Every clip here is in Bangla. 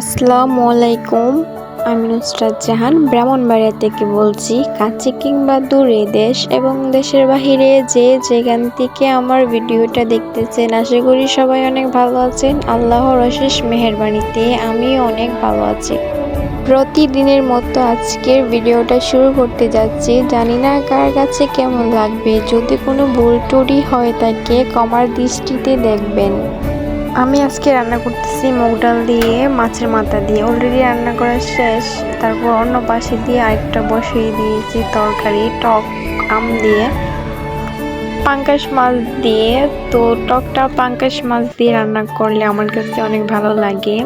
আসসালামু আলাইকুম আমি নুসরাত জাহান, ব্রাহ্মণবাড়িয়া থেকে বলছি, কাছে কিংবা দূরে দেশ এবং দেশের বাহিরে যে যেখান থেকে আমার ভিডিওটা দেখতেছেন, আশা করি সবাই অনেক ভালো আছেন। আল্লাহর অশেষ মেহেরবানিতে আমি অনেক ভালো আছি। প্রতিদিনের মতো আজকের ভিডিওটা শুরু করতে যাচ্ছি। জানি না কার কাছে কেমন লাগবে। যদি কোনো ভুল টুরি হয় তাকে কমার দৃষ্টিতে দেখবেন। আমি আজকে রান্না করতেছি মুগ ডাল দিয়ে, মাছের মাথা দিয়ে। অলরেডি রান্না করা শেষ। তারপর অন্য পাশে দিয়ে আরেকটা বসিয়ে দিয়েছি তরকারি, টক আম দিয়ে। পাঙ্কাশ মাছ দিয়ে। তো টকটা পাঙ্কাশ মাছ দিয়ে রান্না করলে আমার কাছে অনেক ভালো লাগে।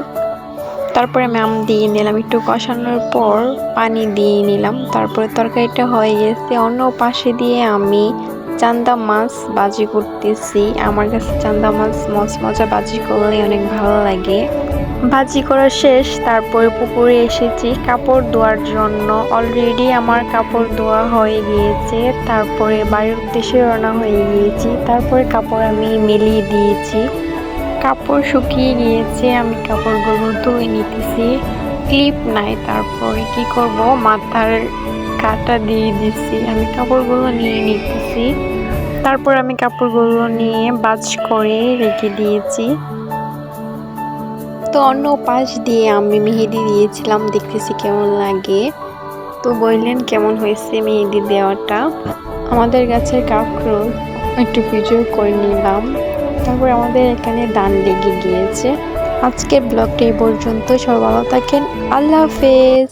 তারপরে আমি আম দিয়ে নিলাম, একটু কষানোর পর পানি দিয়ে নিলাম। তারপরে তরকারিটা হয়ে গেছে। অন্য পাশে দিয়ে আমি চান্দা মাছ বাজি করতেছি। আমার কাছে চান্দা মাছ মজ মজা বাজি করলে অনেক ভালো লাগে। ভাজি করা শেষ, তারপরে পুকুরে এসেছি। কাপড় ধোয়ার জন্য অলরেডি আমার কাপড় ধোয়া হয়ে গিয়েছে। তারপরে বাড়ির উদ্দেশ্যে রওনা হয়ে গিয়েছি। তারপরে কাপড় আমি মেলিয়ে দিয়েছি। কাপড় শুকিয়ে গিয়েছে, আমি কাপড়গুলো ধুয়ে নিতেছি। ক্লিপ নাই, তারপরে কি করব? মাথার কাটা দিয়ে দিচ্ছি আমি কাপড়গুলো নিয়ে নিতেছি। তারপর আমি কাপড়গুলো নিয়ে বাজ করে রেখে দিয়েছি। তো অন্য পাশ দিয়ে আমি মেহেদি দিয়েছিলাম, দেখতেছি কেমন লাগে। তো বললেন, কেমন হয়েছে মেহেদি দেওয়াটা? আমাদের গাছের কাকরোল একটু ভিডিও করে নিলাম। তারপর আমাদের এখানে দান লেগে গিয়েছে। আজকের ব্লগটা এই পর্যন্ত, সবাই ভালো থাকেন, আল্লাহ হাফেজ।